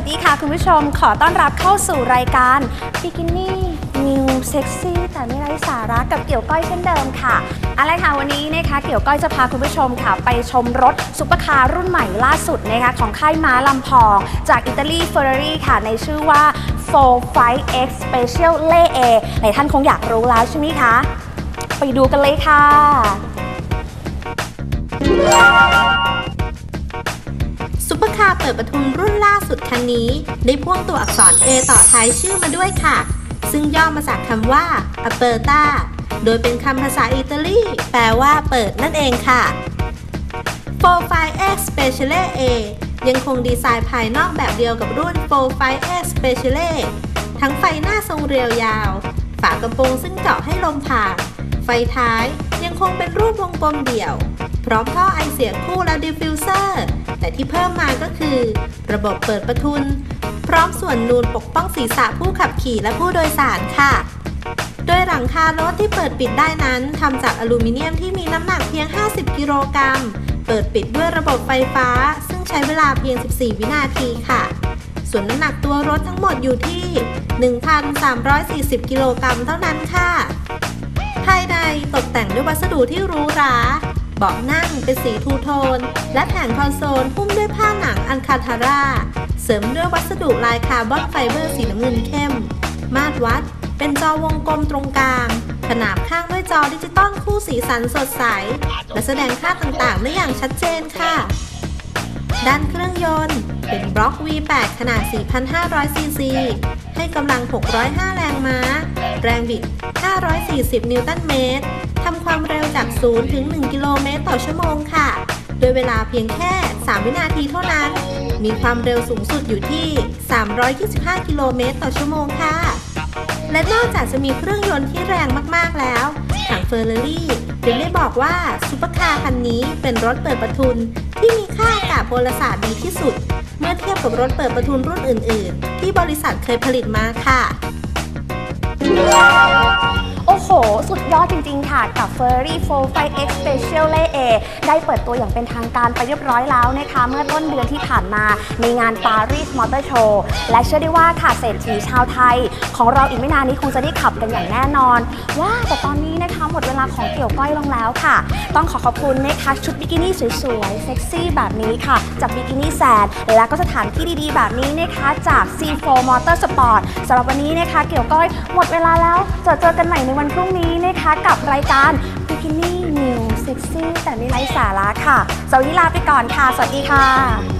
วัสดีค่ะคุณผู้ชมขอต้อนรับเข้าสู่รายการ Bikini New Sexy แต่ไม่ไร้สาระกับเกี่ยวก้อยเช่นเดิมค่ะอะไรค่ะวันนี้นะคะเกี่ยวก้อยจะพาคุณผู้ชมค่ะ ไปชมรถซุปเปอร์คาร์รุ่นใหม่ล่าสุดนะคะของค่ายม้าลำพอง จากอิตาลี Ferrari ค่ะ ในชื่อว่า 45X Special l e A หลายท่านคงอยากรู้แล้วใช่ไหมคะ ไปดูกันเลยค่ะาเปิดประทุนรุ่นล่าสุดคันนี้ ได้พ่วงตัวอักษร A ต่อท้ายชื่อมาด้วยค่ะ ซึ่งย่อมาจากคำว่า aperta โดยเป็นคำภาษาอิตาลี แปลว่าเปิดนั่นเองค่ะ 45X Speciale A ยังคงดีไซน์ภายนอกแบบเดียวกับรุ่น 45X Speciale ทั้งไฟหน้าทรงเรียวยาว ฝากระโปรงซึ่งเจาะให้ลมผ่าน ไฟท้ายยังคงเป็นรูปวงกลมเดี่ยว พร้อมท่อไอเสียคู่และดิฟฟิวเซอร์ แต่ที่เพิ่มมาก็คือ ระบบเปิดประทุน พร้อมส่วนนูนปกป้องศีรษะผู้ขับขี่และผู้โดยสารค่ะ โดยหลังคารถที่เปิดปิดได้นั้นทำจากอลูมิเนียมที่มีน้ำหนักเพียง 50 กิโลกรัม เปิดปิดด้วยระบบไฟฟ้า ซึ่งใช้เวลาเพียง 14 วินาทีค่ะ ส่วนน้ำหนักตัวรถทั้งหมดอยู่ที่ 1,340 กิโลกรัมเท่านั้นค่ะ ภายในตกแต่งด้วยวัสดุที่หรูหรา เบาะนั่งเป็นสีทูโทน และแผงคอนโซลหุ้มด้วยผ้าหนังอันคาทาร่า เสริมด้วยวัสดุลายคาร์บอนไฟเบอร์สีน้ำเงินเข้ม มาตรวัด เป็นจอวงกลมตรงกลาง ขนาบข้างด้วยจอดิจิตอลคู่สีสันสดใส และแสดงค่าต่างๆได้อย่างชัดเจนค่ะ ด้านเครื่องยนต์ เป็นบล็อก V8 ขนาด 4,500 ซีซี ให้กำลัง 605 แรงม้า แรงบิด 540 นิวตันเมตร ทำความเร็วจาก 0 ถึง 1 กิโลเมตรต่อชั่วโมงค่ะ โดยเวลาเพียงแค่ 3 วินาทีเท่านั้น มีความเร็วสูงสุดอยู่ที่ 325 กิโลเมตรต่อชั่วโมงค่ะ และนอกจากจะมีเครื่องยนต์ที่แรงมากๆแล้วทางเฟอร์เรารี่ยังได้บอกว่าซุปเปอร์คาร์คันนี้เป็นรถเปิดประทุนที่มีค่าากาศพลศาสตร์ดีที่สุด เมื่อเทียบกับรถเปิดประทุนรุ่นอื่น ๆ ที่บริษัทเคยผลิตมาค่ะ อ้โห สุดยอดจริง ๆ ค่ะ กับ Ferrari 45X Special l A ได้เปิดตัวอย่างเป็นทางการไปเรียบร้อยแล้วนะคะ เมื่อต้นเดือนที่ผ่านมาในงาน Paris Motor Show และเชื่อได้ว่าค่ะเศรษฐีชาวไทย ของเราอีกไม่นานนี้คงจะได้ขับกันอย่างแน่นอน ว่าแต่ตอนนี้นะคะหมดเวลาของเกี่ยวก้อยลงแล้วค่ะ ต้องขอขอบคุณนะคะชุดบิกินี่สวยๆเซ็กซี่แบบนี้ค่ะจากบิกินี่แซนและก็สถานที่ดีๆ แบบนี้นะคะจาก C4 Motor Sport สำหรับวันนี้นะคะเกี่ยวก้อยหมดเวลาแล้วเจอเจอกันใหม่ในวันพรุ่งนี้นะคะกับรายการ Bikini New Sexy แต่ไม่ไร้สาระค่ะสวัสดีลาไปก่อนค่ะ สวัสดีค่ะ